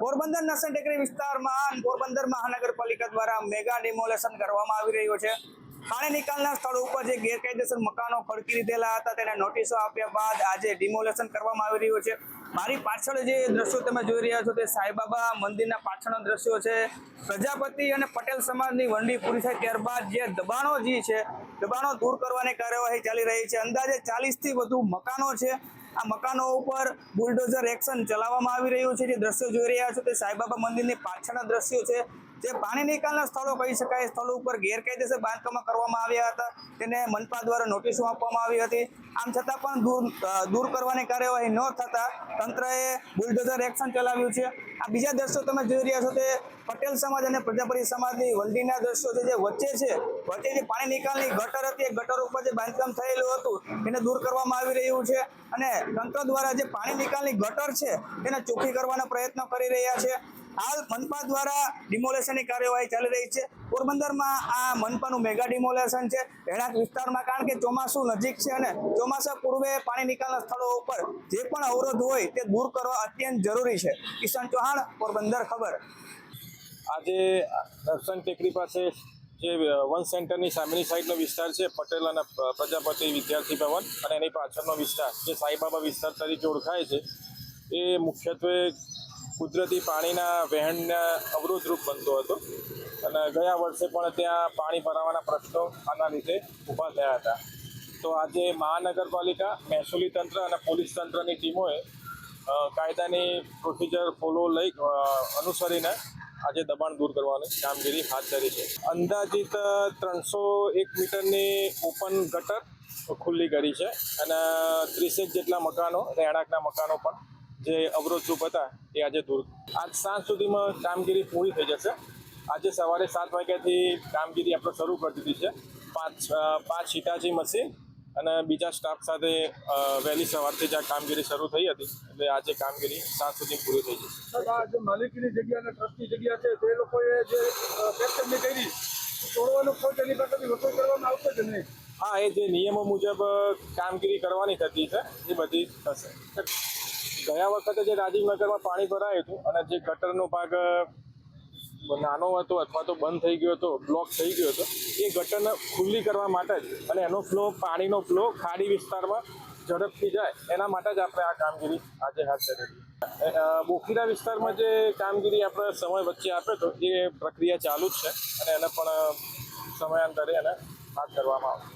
પોરબંદર નસન ટેકરી વિસ્તારમાં પોરબંદર મહાનગરપાલિકા દ્વારા મેગા ડિમોલેશન કરવામાં આવી રહ્યું છે. પાણી નિકાલના સ્થળ ઉપર જે ગેરકાયદેસર મકાનો ખડકી લીધેલા હતા, તેને નોટિસો આપ્યા બાદ આજે ડિમોલેશન કરવામાં આવી રહ્યું છે. મારી પાછળ જે દ્રશ્યો તમે જોઈ રહ્યા છો, તે સાંઈબાબા મંદિરના પાછળના દ્રશ્યો છે. પ્રજાપતિ અને પટેલ સમાજની વંડી પૂરી થાય ત્યારબાદ જે દબાણો જે છે, દબાણો દૂર કરવાની કાર્યવાહી ચાલી રહી છે. અંદાજે ચાલીસથી વધુ મકાનો છે. આ મકાનો ઉપર બુલડોઝર એક્શન ચલાવવામાં આવી રહ્યું છે. જે દ્રશ્યો જોઈ રહ્યા છો તે સાંઈબાબા મંદિરની પાછળના દ્રશ્યો છે. જે પાણી નિકાલના સ્થળો કહી શકાય, સ્થળો ઉપર ગેરકાયદેસર બાંધકામો કરવામાં આવ્યા હતા. તેને મનપા દ્વારા નોટિસો આપવામાં આવી હતી. આમ છતાં પણ દૂર દૂર કરવાની કાર્યવાહી ન થતાં તંત્રએ બુલડોઝર એક્શન ચલાવ્યું છે. આ બીજા દ્રશ્યો તમે જોઈ રહ્યા છો તે પટેલ સમાજ અને પ્રજાપતિ સમાજની વલડીના દ્રશ્યો છે જે વચ્ચે છે. વચ્ચે જે પાણી નિકાલની ગટર હતી. એ ગટર ઉપર જે બાંધકામ થયેલું હતું એને દૂર કરવામાં આવી રહ્યું છે અને તંત્ર દ્વારા જે પાણી નિકાલની ગટર છે, તેને ચોખ્ખી કરવાનો પ્રયત્ન કરી રહ્યા છે. હાલ મનપા દ્વારા ડિમોલેશનની કાર્યવાહી ચાલી રહી છે. પોરબંદરમાં આ મનપાનું મેગા ડિમોલેશન છે. રહેણાંક વિસ્તારમાં કારણ કે ચોમાસું નજીક છે અને ચોમાસા પૂર્વે પાણી નિકાલના સ્થળો ઉપર જે પણ અવરોધ હોય તે દૂર કરવા અત્યંત જરૂરી છે. કિશન ચૌહાણ, પોરબંદર ખબર. આજે દર્શન ટેકરી પાસે જે વન સેન્ટરની સામેની સાઈડનો વિસ્તાર છે, પટેલ અને પ્રજાપતિ વિદ્યાર્થી ભવન અને એની પાછળનો વિસ્તાર, જે સાંઈબાબા વિસ્તાર તરીકે ઓળખાય છે. એ મુખ્યત્વે કુદરતી પાણીના વહેણને અવરોધરૂપ બનતો હતો. અને ગયા વર્ષે પણ ત્યાં પાણી ભરાવાના પ્રશ્નો આના લીધે ઊભા થયા હતા. તો આજે મહાનગરપાલિકા, મહેસૂલી તંત્ર અને પોલીસ તંત્રની ટીમોએ કાયદાની પ્રોસિજર ફોલો લઈ અનુસરીને આજે દબાણ દૂર કરવાની કામગીરી હાથ ધરી છે. અંદાજિત ત્રણસો એક મીટરની ઓપન ગટર ખુલ્લી કરી છે. અને ત્રીસેક જેટલા મકાનો, રહેણાંકના મકાનો પણ જે અવરોધ રૂપ હતા એ આજે દૂર આજ સાંજ સુધીમાં કામગીરી પૂરી થઈ જશે. આજે સવારે સાત વાગ્યાથી કામગીરી આપણે શરૂ કરી દીધી છે. પાંચ પાંચ હિટાચી મશીન અને બીજા સ્ટાફ સાથે વહેલી સવારથી જ આ કામગીરી શરૂ થઈ હતી. એટલે આજે કામગીરી સાંજ સુધી પૂરી થઈ જશે. આ જે માલિકીની જગ્યા અને ટ્રસ્ટની જગ્યા છે તે લોકોએ જે ફેક્ટરની કરી તોડવાનો ખર્ચ એની પાસેથી વસૂલ કરવામાં આવશે કે નહીં? હા એ જે નિયમો મુજબ કામગીરી કરવાની થતી છે એ બધી થશે. ગયા વખતે જે રાજીવનગરમાં પાણી ભરાયું હતું અને જે ગટરનો ભાગ નાનો હતો અથવા તો બંધ થઈ ગયો હતો બ્લોક થઈ ગયો હતો, એ ગટરને ખુલ્લી કરવા માટે જ અને એનો ફ્લો પાણીનો ફ્લો ખાડી વિસ્તારમાં ઝડપથી જાય, એના માટે જ આપણે આ કામગીરી આજે હાથ ધરી છે. બોખીરા વિસ્તારમાં જે કામગીરી આપણે સમય વચ્ચે આપ્યો હતો એ પ્રક્રિયા ચાલુ જ છે અને એને પણ સમયાંતરે એને હાથ ધરવામાં આવશે